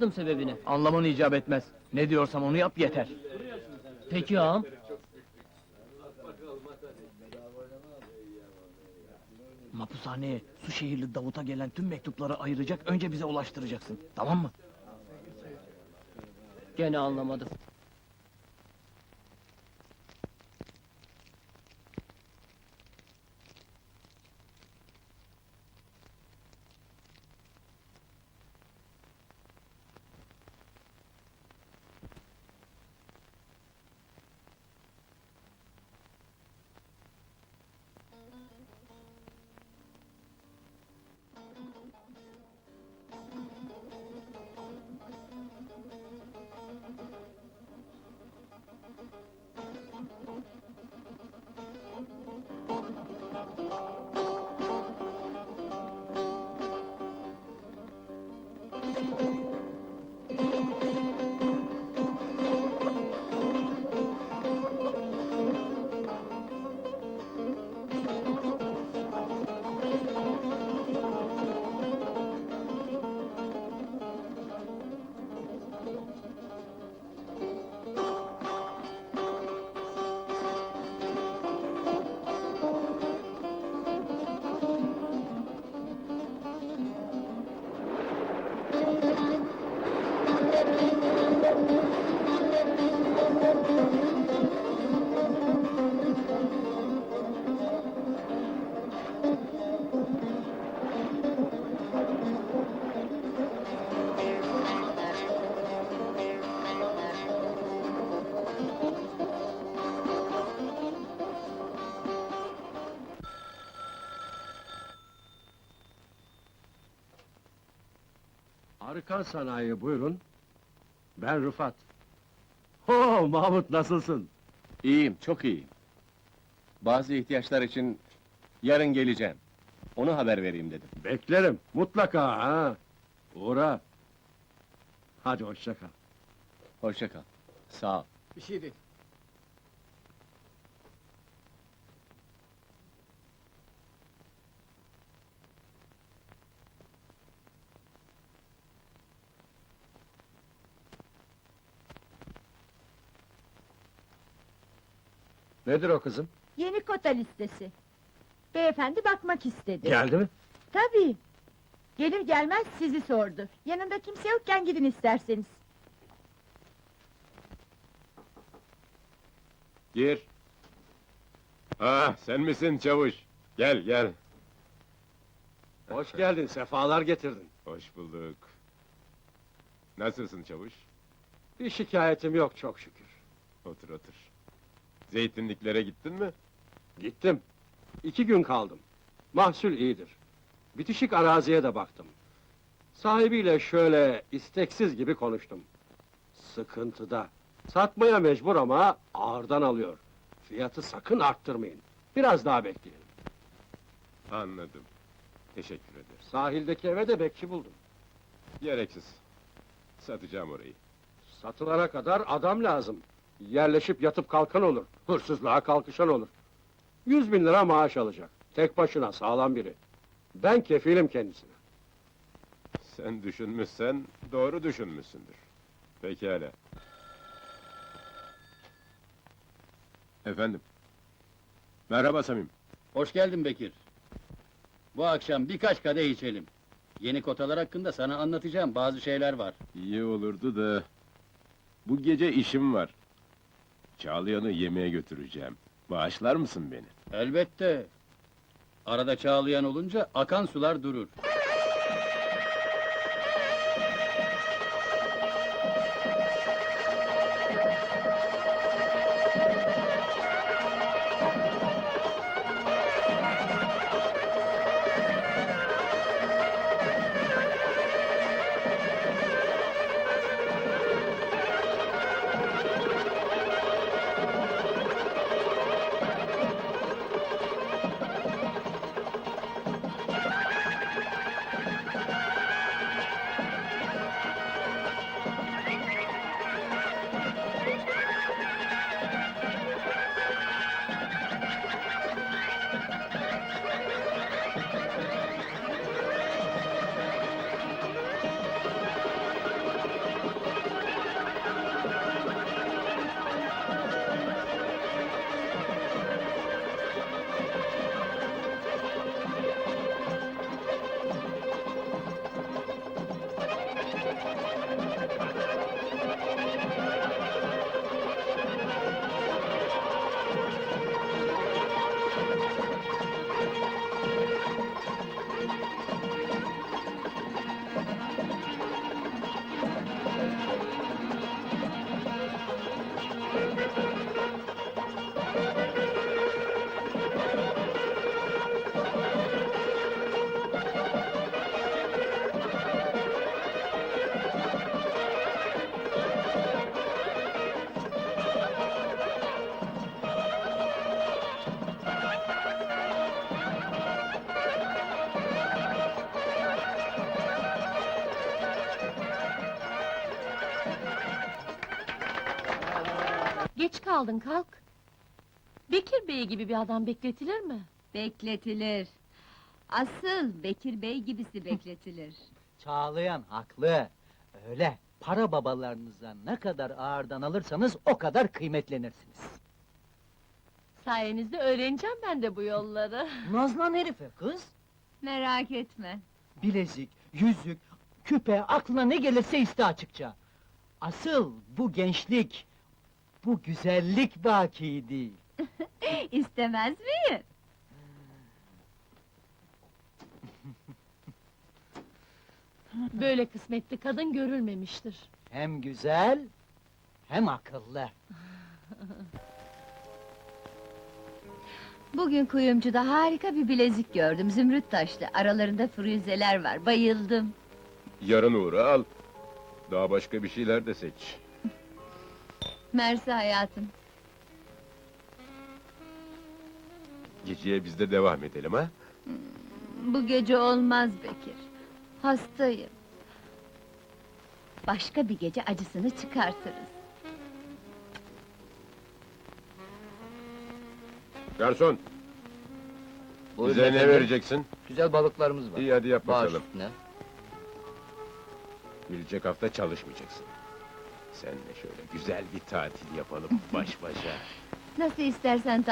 Anladım sebebini. Anlaman icap etmez. Ne diyorsam onu yap yeter. Peki ağam. Mapushaneye su şehirli Davut'a gelen tüm mektupları ayıracak, önce bize ulaştıracaksın. Tamam mı? Gene anlamadım. Arkan sanayi buyurun. Ben Rıfat. Ho Mahmut nasılsın? İyiyim, çok iyiyim. Bazı ihtiyaçlar için yarın geleceğim. Onu haber vereyim dedim. Beklerim mutlaka ha. Uğra. Hadi hoşça kal. Hoşça kal. Sağ ol. Bir şey değil. Nedir o kızım? Yeni kota listesi. Beyefendi bakmak istedi. Geldi mi? Tabii. Gelir gelmez sizi sordu. Yanında kimse yokken gidin isterseniz. Gir. Ah, sen misin çavuş? Gel, gel. Hoş geldin, sefalar getirdin. Hoş bulduk. Nasılsın çavuş? Bir şikayetim yok çok şükür. Otur, otur. Zeytinliklere gittin mi? Gittim. İki gün kaldım. Mahsul iyidir. Bitişik araziye de baktım. Sahibiyle şöyle isteksiz gibi konuştum. Sıkıntıda. Satmaya mecbur ama ağırdan alıyor. Fiyatı sakın arttırmayın. Biraz daha bekleyin. Anladım. Teşekkür ederim. Sahildeki eve de bekçi buldum. Gereksiz. Satacağım orayı. Satılana kadar adam lazım. Yerleşip yatıp kalkan olur. Hırsızlığa kalkışan olur. Yüz bin lira maaş alacak. Tek başına sağlam biri. Ben kefilim kendisine. Sen düşünmüşsen, doğru düşünmüşsündür. Pekala. Efendim? Merhaba Samim. Hoş geldin Bekir. Bu akşam birkaç kadeh içelim. Yeni kotalar hakkında sana anlatacağım bazı şeyler var. İyi olurdu da... Bu gece işim var. Çağlayan'ı yemeğe götüreceğim. Bağışlar mısın beni? Elbette. Arada çağlayan olunca akan sular durur. Geç kaldın kalk. Bekir Bey gibi bir adam bekletilir mi? Bekletilir. Asıl Bekir Bey gibisi bekletilir. Çağlayan haklı. Öyle. Para babalarınıza ne kadar ağırdan alırsanız o kadar kıymetlenirsiniz. Sayenizde öğreneceğim ben de bu yolları. Nazlan herife kız. Merak etme. Bilezik, yüzük, küpe aklına ne gelirse iste açıkça. Asıl bu gençlik, bu güzellik baki değil. İstemez miyim? Böyle kısmetli kadın görülmemiştir. Hem güzel, hem akıllı. Bugün kuyumcuda harika bir bilezik gördüm. Zümrüt taşlı. Aralarında frizeler var. Bayıldım. Yarın uğra al. Daha başka bir şeyler de seç. Mersi hayatım. Geceye biz de devam edelim ha? Bu gece olmaz Bekir. Hastayım. Başka bir gece acısını çıkartırız. Garson, Buyurun bize ne efendim. vereceksin? Güzel balıklarımız var. İyi hadi yap Baş bakalım. üstüne. Gelecek hafta çalışmayacaksın. Sen de şöyle güzel bir tatil yapalım baş başa. Nasıl istersen